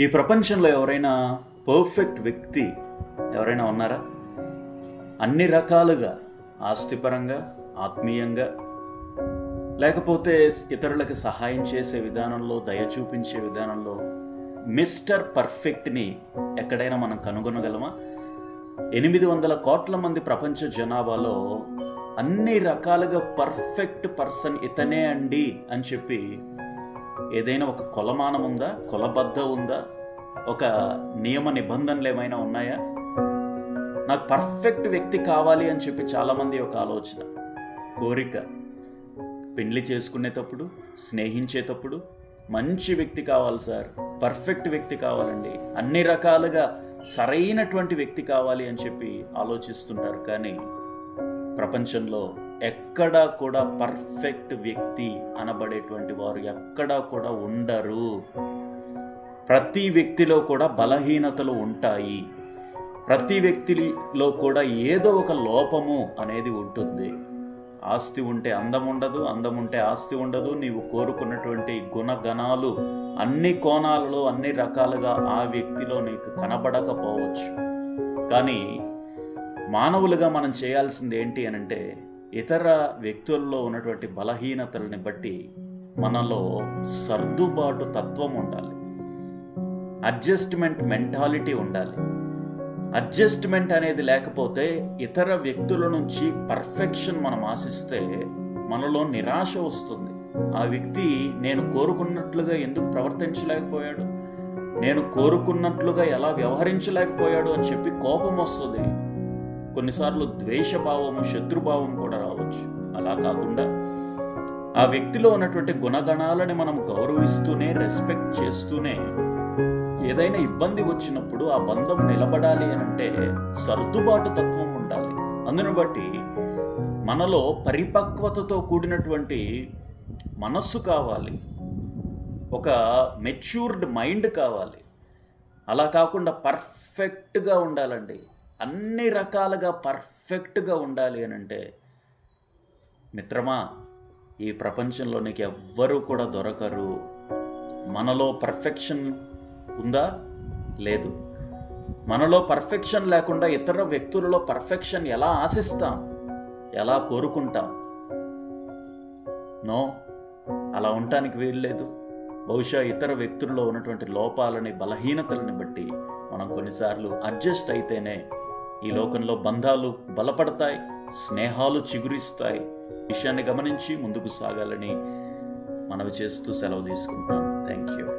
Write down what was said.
ఈ ప్రపంచంలో ఎవరైనా పర్ఫెక్ట్ వ్యక్తి ఎవరైనా ఉన్నారా? అన్ని రకాలుగా ఆస్తిపరంగా ఆత్మీయంగా లేకపోతే ఇతరులకు సహాయం చేసే విధానంలో దయ చూపించే విధానంలో మిస్టర్ పర్ఫెక్ట్ని ఎక్కడైనా మనం కనుగొనగలమా? ఎనిమిది వందల కోట్ల మంది ప్రపంచ జనాభాలో అన్ని రకాలుగా పర్ఫెక్ట్ పర్సన్ ఇతనే అండి అని చెప్పి ఏదైనా ఒక కొలమానం ఉందా? కొలబద్ద ఉందా? ఒక నియమ నిబంధనలు ఏమైనా ఉన్నాయా? నాకు పర్ఫెక్ట్ వ్యక్తి కావాలి అని చెప్పి చాలామంది ఒక ఆలోచన. కోరిక. పెళ్ళి చేసుకునేటప్పుడు స్నేహించేటప్పుడు మంచి వ్యక్తి కావాలి సార్. పర్ఫెక్ట్ వ్యక్తి కావాలండి. అన్ని రకాలుగా సరైనటువంటి వ్యక్తి కావాలి అని చెప్పి ఆలోచిస్తుంటారు. కానీ ప్రపంచంలో ఎక్కడా కూడా పర్ఫెక్ట్ వ్యక్తి అనబడేటువంటి వారు ఎక్కడా కూడా ఉండరు. ప్రతి వ్యక్తిలో కూడా బలహీనతలు ఉంటాయి. ప్రతి వ్యక్తిలో కూడా ఏదో ఒక లోపము అనేది ఉంటుంది. ఆస్తి ఉంటే అందం ఉండదు అందం ఉంటే ఆస్తి ఉండదు. నీవు కోరుకున్నటువంటి గుణగణాలు అన్ని కోణాలలో అన్ని రకాలుగా ఆ వ్యక్తిలో నీకు కనబడకపోవచ్చు. కానీ మానవులుగా మనం చేయాల్సింది ఏంటి అని అంటే ఇతర వ్యక్తుల్లో ఉన్నటువంటి బలహీనతల్ని బట్టి మనలో సర్దుబాటు తత్వం ఉండాలి. అడ్జస్ట్మెంట్ మెంటాలిటీ ఉండాలి. అడ్జస్ట్మెంట్ అనేది లేకపోతే ఇతర వ్యక్తుల నుంచి పర్ఫెక్షన్ మనం ఆశిస్తే మనలో నిరాశ వస్తుంది. ఆ వ్యక్తి నేను కోరుకున్నట్లుగా ఎందుకు ప్రవర్తించలేకపోయాడు? నేను కోరుకున్నట్లుగా ఎలా వ్యవహరించలేకపోయాడు అని చెప్పి కోపం వస్తుంది. కొన్నిసార్లు ద్వేషభావము శత్రుభావం కూడా రావచ్చు. అలా కాకుండా ఆ వ్యక్తిలో ఉన్నటువంటి గుణగణాలని మనం గౌరవిస్తూనే రెస్పెక్ట్ చేస్తూనే ఏదైనా ఇబ్బంది వచ్చినప్పుడు ఆ బంధం నిలబడాలి అని అంటే సర్దుబాటు తత్వం ఉండాలి. అందును బట్టి మనలో పరిపక్వతతో కూడినటువంటి మనస్సు కావాలి. ఒక మెచ్యూర్డ్ మైండ్ కావాలి. అలా కాకుండా పర్ఫెక్ట్గా ఉండాలండి. అన్ని రకాలుగా పర్ఫెక్ట్గా ఉండాలి అని అంటే మిత్రమా ఈ ప్రపంచంలో నీకు ఎవ్వరూ కూడా దొరకరు. మనలో పర్ఫెక్షన్ ఉందా? లేదు. మనలో పర్ఫెక్షన్ లేకుండా ఇతర వ్యక్తులలో పర్ఫెక్షన్ ఎలా ఆశిస్తాం? ఎలా కోరుకుంటాం? నో అలా ఉండటానికి వీల్లేదు బహుశా ఇతర వ్యక్తుల్లో ఉన్నటువంటి లోపాలని బలహీనతలని బట్టి మనం కొన్నిసార్లు అడ్జస్ట్ అయితేనే ఈ లోకంలో బంధాలు బలపడతాయి స్నేహాలు చిగురిస్తాయి. విషయాన్ని గమనించి ముందుకు సాగాలని మనవి చేస్తూ సెలవు తీసుకుంటాం థ్యాంక్ యూ